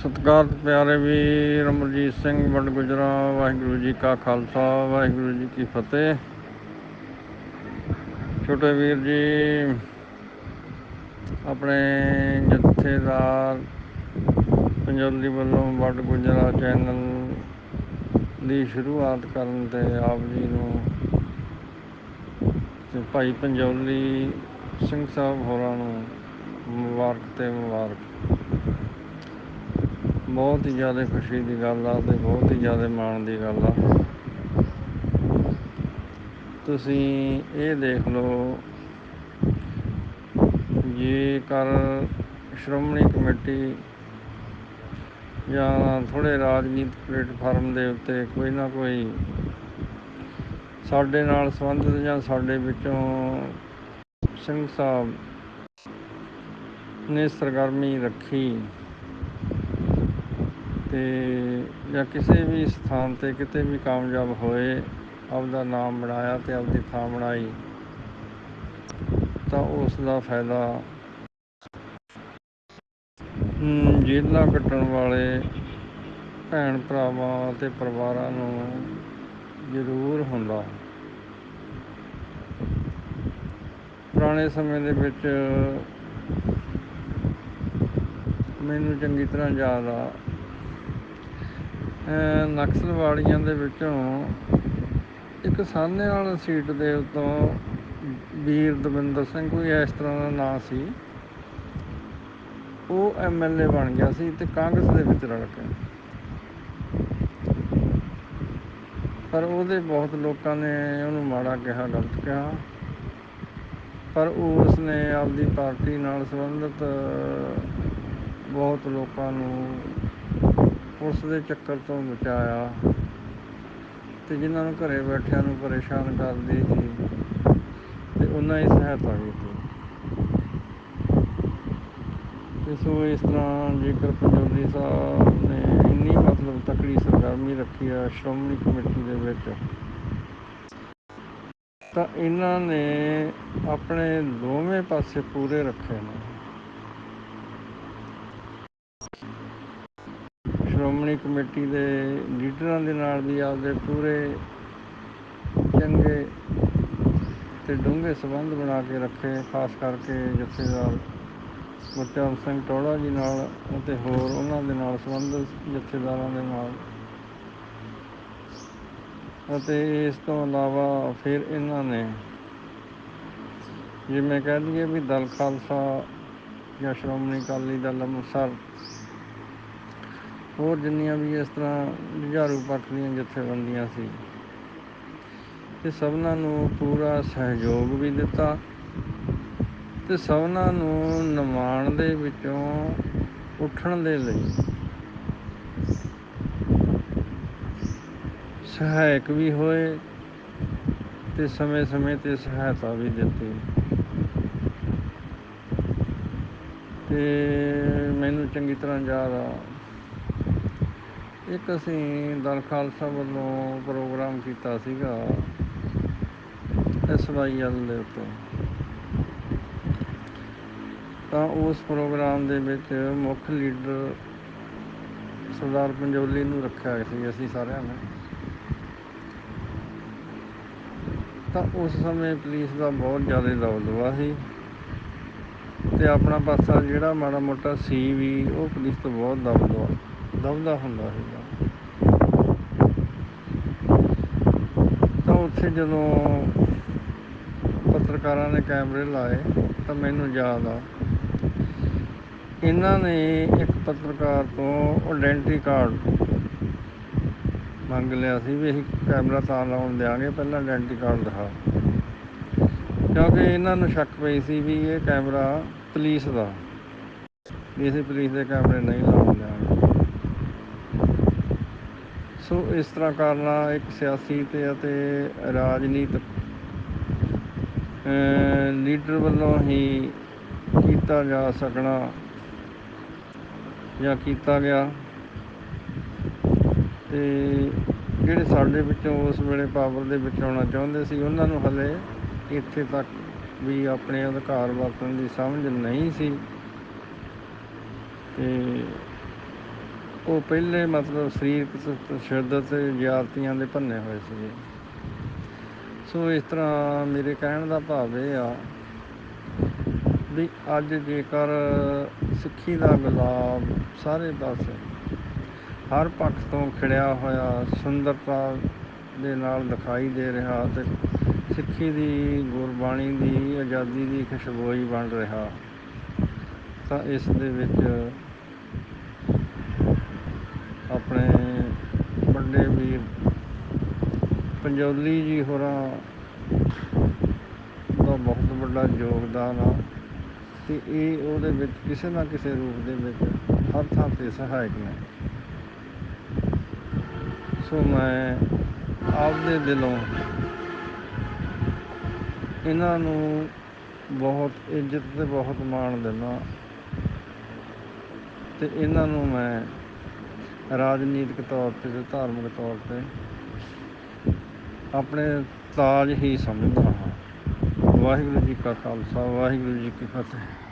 ਸਤਿਕਾਰ ਪਿਆਰੇ ਵੀਰ ਅਮਰਜੀਤ ਸਿੰਘ, ਵੰਡ ਗੁਜਰਾ ਵਾਹਿਗੁਰੂ ਜੀ ਕਾ ਖਾਲਸਾ, ਵਾਹਿਗੁਰੂ ਜੀ ਕੀ ਫਤਿਹ। ਛੋਟੇ ਵੀਰ ਜੀ, ਆਪਣੇ ਜਥੇਦਾਰ ਪੰਜਾਬੀ ਵੱਲੋਂ ਵੰਡ ਗੁਜਰਾ ਚੈਨਲ ਦੀ ਸ਼ੁਰੂਆਤ ਕਰਨ ਤੇ ਆਪ ਜੀ ਨੂੰ ਤੇ ਭਾਈ ਪੰਜੌਲੀ ਸਿੰਘ ਸਾਹਿਬ ਹੋਰਾਂ ਨੂੰ ਮੁਬਾਰਕ ਤੇ ਮੁਬਾਰਕ। ਬਹੁਤ ਹੀ ਜ਼ਿਆਦਾ ਖੁਸ਼ੀ ਦੀ ਗੱਲ ਆ ਤੇ ਬਹੁਤ ਹੀ ਜ਼ਿਆਦਾ ਮਾਣ ਦੀ ਗੱਲ ਆ। ਤੁਸੀਂ ਇਹ ਦੇਖ ਲਓ, ਜੇਕਰ ਸ਼੍ਰੋਮਣੀ ਕਮੇਟੀ ਜਾਂ ਥੋੜੇ ਰਾਜਨੀਤਿਕ ਪਲੇਟਫਾਰਮ ਦੇ ਉੱਤੇ ਕੋਈ ਨਾ ਕੋਈ ਸਾਡੇ ਨਾਲ ਸੰਬੰਧਿਤ ਜਾਂ ਸਾਡੇ ਵਿੱਚੋਂ ਸਿੰਘ ਸਾਹਿਬ ਨੇ ਸਰਗਰਮੀ ਰੱਖੀ ਤੇ ਜਾਂ ਕਿਸੇ ਵੀ ਸਥਾਨ ਤੇ ਕਿਤੇ ਵੀ ਕਾਮਯਾਬ ਹੋਏ, ਆਪਦਾ ਨਾਮ ਬਣਾਇਆ ਅਤੇ ਆਪਦੀ ਥਾਂ ਬਣਾਈ, ਤਾਂ ਉਸ ਦਾ ਫਾਇਦਾ ਜੇਲਾਂ ਕੱਟਣ ਵਾਲੇ ਭੈਣ ਭਰਾਵਾਂ ਅਤੇ ਪਰਿਵਾਰਾਂ ਨੂੰ ਜ਼ਰੂਰ ਹੁੰਦਾ। ਪੁਰਾਣੇ ਸਮੇਂ ਦੇ ਵਿੱਚ ਮੈਨੂੰ ਚੰਗੀ ਤਰ੍ਹਾਂ ਯਾਦ ਆ ਨਕਸਲਵਾੜੀਆਂ ਦੇ ਵਿੱਚੋਂ ਇੱਕ ਸਾਹਨੇ ਵਾਲਾ ਸੀਟ ਦੇ ਉੱਤੋਂ ਵੀਰ ਦਵਿੰਦਰ ਸਿੰਘ ਕੋਈ ਇਸ ਤਰ੍ਹਾਂ ਦਾ ਨਾਂ ਸੀ। ਉਹ ਐਮਐਲਏ ਬਣ ਗਿਆ ਸੀ ਤੇ ਕਾਂਗਰਸ ਦੇ ਵਿੱਚ ਰਲ ਕੇ। ਪਰ ਉਹਦੇ ਬਹੁਤ ਲੋਕਾਂ ਨੇ ਉਹਨੂੰ ਮਾੜਾ ਕਿਹਾ, ਗਲਤ ਕਿਹਾ। ਪਰ ਉਸ ਨੇ ਆਪਦੀ ਪਾਰਟੀ ਨਾਲ ਸੰਬੰਧਿਤ ਬਹੁਤ ਲੋਕਾਂ ਨੂੰ ਉਸ ਦੇ ਚੱਕਰ ਤੋਂ ਬਚਾਇਆ ਤੇ ਜਿਨ੍ਹਾਂ ਨੂੰ ਘਰੇ ਬੈਠਿਆਂ ਨੂੰ ਪਰੇਸ਼ਾਨ ਕਰਦੀ ਸੀ ਤੇ ਉਹਨਾਂ ਦੀ ਸਹਾਇਤਾ ਕੀਤੀ। ਤੇ ਸੋ ਇਸ ਤਰ੍ਹਾਂ ਜੇਕਰ ਪੰਜਾਬੀ ਸਾਹਿਬ ਨੇ ਇੰਨੀ ਮਤਲਬ ਤਕੜੀ ਸਰਗਰਮੀ ਰੱਖੀ ਆ ਸ਼੍ਰੋਮਣੀ ਕਮੇਟੀ ਦੇ ਵਿੱਚ, ਤਾਂ ਇਹਨਾਂ ਨੇ ਆਪਣੇ ਦੋਵੇਂ ਪਾਸੇ ਪੂਰੇ ਰੱਖੇ ਨੇ। ਸ਼੍ਰੋਮਣੀ ਕਮੇਟੀ ਦੇ ਲੀਡਰਾਂ ਦੇ ਨਾਲ ਵੀ ਆਪਦੇ ਪੂਰੇ ਚੰਗੇ ਤੇ ਡੂੰਘੇ ਸਬੰਧ ਬਣਾ ਕੇ ਰੱਖੇ, ਖਾਸ ਕਰਕੇ ਜਥੇਦਾਰ ਗੁਰਚਰਨ ਸਿੰਘ ਟੋੜਾ ਜੀ ਨਾਲ ਅਤੇ ਹੋਰ ਉਹਨਾਂ ਦੇ ਨਾਲ ਸੰਬੰਧਿਤ ਜਥੇਦਾਰਾਂ ਦੇ ਨਾਲ। ਅਤੇ ਇਸ ਤੋਂ ਇਲਾਵਾ ਫਿਰ ਇਹਨਾਂ ਨੇ ਜਿਵੇਂ ਕਹਿ ਦਈਏ ਵੀ ਦਲ ਖਾਲਸਾ ਜਾਂ ਸ਼੍ਰੋਮਣੀ ਅਕਾਲੀ ਦਲ ਅੰਮ੍ਰਿਤਸਰ ਹੋਰ ਜਿੰਨੀਆਂ ਵੀ ਇਸ ਤਰ੍ਹਾਂ ਜੁਝਾਰੂ ਪੱਖ ਦੀਆਂ ਜਥੇਬੰਦੀਆਂ ਸੀ, ਤੇ ਸਭਨਾਂ ਨੂੰ ਪੂਰਾ ਸਹਿਯੋਗ ਵੀ ਦਿੱਤਾ ਤੇ ਸਭਨਾਂ ਨੂੰ ਨਿਮਾਣ ਦੇ ਵਿੱਚੋਂ ਉੱਠਣ ਦੇ ਲਈ ਸਹਾਇਕ ਵੀ ਹੋਏ ਤੇ ਸਮੇਂ-ਸਮੇਂ ਤੇ ਸਹਾਇਤਾ ਵੀ ਦਿੱਤੀ। ਤੇ ਮੈਨੂੰ ਚੰਗੀ ਤਰ੍ਹਾਂ ਯਾਦ ਆ ਇੱਕ ਅਸੀਂ ਦਲ ਖਾਲਸਾ ਵੱਲੋਂ ਪ੍ਰੋਗਰਾਮ ਕੀਤਾ ਸੀਗਾ ਐਸਵਾਈਐਲ ਦੇ ਉੱਤੇ। ਤਾਂ ਉਸ ਪ੍ਰੋਗਰਾਮ ਦੇ ਵਿੱਚ ਮੁੱਖ ਲੀਡਰ ਸਰਦਾਰ ਪੰਜੋਲੀ ਨੂੰ ਰੱਖਿਆ ਸੀ ਅਸੀਂ ਸਾਰਿਆਂ ਨੇ। ਤਾਂ ਉਸ ਸਮੇਂ ਪੁਲਿਸ ਦਾ ਬਹੁਤ ਜ਼ਿਆਦਾ ਦਬਦਬਾ ਸੀ ਤੇ ਆਪਣਾ ਪਾਸਾ ਜਿਹੜਾ ਮਾੜਾ ਮੋਟਾ ਸੀ ਵੀ ਉਹ ਪੁਲਿਸ ਤੋਂ ਬਹੁਤ ਦਬਦਬਾ ਦਬਦਾ ਹੁੰਦਾ ਸੀਗਾ। ਤਾਂ ਜਦੋਂ ਪੱਤਰਕਾਰਾਂ ਨੇ ਕੈਮਰੇ ਲਾਏ ਤਾਂ ਮੈਨੂੰ ਯਾਦ ਆ। ਇਹਨਾਂ ਨੇ ਇੱਕ ਪੱਤਰਕਾਰ ਤੋਂ ਆਇਡੈਂਟੀ ਕਾਰਡ ਮੰਗ ਲਿਆ ਸੀ ਵੀ ਅਸੀਂ ਕੈਮਰਾ ਤਾਂ ਲਾਉਣ ਦਿਆਂਗੇ, ਪਹਿਲਾਂ ਆਇਡੈਂਟੀ ਕਾਰਡ ਦਿਖਾ। ਕਿਉਂਕਿ ਇਹਨਾਂ ਨੂੰ ਸ਼ੱਕ ਪਈ ਸੀ ਵੀ ਇਹ ਕੈਮਰਾ ਪੁਲਿਸ ਦਾ, ਵੀ ਅਸੀਂ ਪੁਲਿਸ ਦੇ ਕੈਮਰੇ ਨਹੀਂ ਲਾਉਣ ਦਿਆਂਗੇ। ਸੋ ਇਸ ਤਰ੍ਹਾਂ ਕਰਨਾ ਇੱਕ ਸਿਆਸੀ ਤੇ ਅਤੇ ਰਾਜਨੀਤਿਕ। ਲੀਡਰ ਵੱਲੋਂ ਹੀ ਕੀਤਾ ਜਾ ਸਕਣਾ ਜਾਂ ਕੀਤਾ ਗਿਆ। ਤੇ ਜਿਹੜੇ ਸਾਡੇ ਵਿੱਚੋਂ ਉਸ ਵੇਲੇ ਪਾਵਰ ਦੇ ਵਿੱਚ ਆਉਣਾ ਚਾਹੁੰਦੇ ਸੀ, ਉਹਨਾਂ ਨੂੰ ਹਲੇ ਇੱਥੇ ਤੱਕ ਵੀ ਆਪਣੇ ਅਧਿਕਾਰ ਵਰਤਣ ਦੀ ਸਮਝ ਨਹੀਂ ਸੀ। ਤੇ ਉਹ ਪਹਿਲੇ ਮਤਲਬ ਸਰੀਰਕ ਤ- ਸ਼ਿੱਦਤ ਜ਼ਿਆਦਤੀਆਂ ਦੇ ਭੰਨੇ ਹੋਏ ਸੀਗੇ। ਸੋ ਇਸ ਤਰ੍ਹਾਂ ਮੇਰੇ ਕਹਿਣ ਦਾ ਭਾਵ ਇਹ ਆ ਵੀ ਅੱਜ ਜੇਕਰ ਸਿੱਖੀ ਦਾ ਗੁਲਾਬ ਸਾਰੇ ਪਾਸੇ ਹਰ ਪੱਖ ਤੋਂ ਖਿੜਿਆ ਹੋਇਆ ਸੁੰਦਰਤਾ ਦੇ ਨਾਲ ਦਿਖਾਈ ਦੇ ਰਿਹਾ ਤੇ ਸਿੱਖੀ ਦੀ ਗੁਰਬਾਣੀ ਦੀ, ਆਜ਼ਾਦੀ ਦੀ ਖੁਸ਼ਬੋਈ ਬਣ ਰਿਹਾ, ਤਾਂ ਇਸ ਦੇ ਵਿੱਚ ਆਪਣੇ ਵੱਡੇ ਵੀਰ ਪੰਜੌਲੀ ਜੀ ਹੋਰਾਂ ਦਾ ਬਹੁਤ ਵੱਡਾ ਯੋਗਦਾਨ ਆ ਤੇ ਇਹ ਉਹਦੇ ਵਿੱਚ ਕਿਸੇ ਨਾ ਕਿਸੇ ਰੂਪ ਦੇ ਵਿੱਚ ਹਰ ਥਾਂ ਤੇ ਸਹਾਇਕ ਨੇ। ਸੋ ਮੈਂ ਆਪਦੇ ਦਿਲੋਂ ਇਹਨਾਂ ਨੂੰ ਬਹੁਤ ਇੱਜ਼ਤ ਤੇ ਬਹੁਤ ਮਾਣ ਦਿੰਦਾ ਤੇ ਇਹਨਾਂ ਨੂੰ ਮੈਂ ਰਾਜਨੀਤਿਕ ਤੌਰ ਤੇ ਤੇ ਧਾਰਮਿਕ ਤੌਰ ਤੇ ਆਪਣੇ ਤਾਜ ਹੀ ਸਮਝਦਾ ਹਾਂ। ਵਾਹਿਗੁਰੂ ਜੀ ਕਾ ਖਾਲਸਾ, ਵਾਹਿਗੁਰੂ ਜੀ ਕੀ ਫਤਿਹ।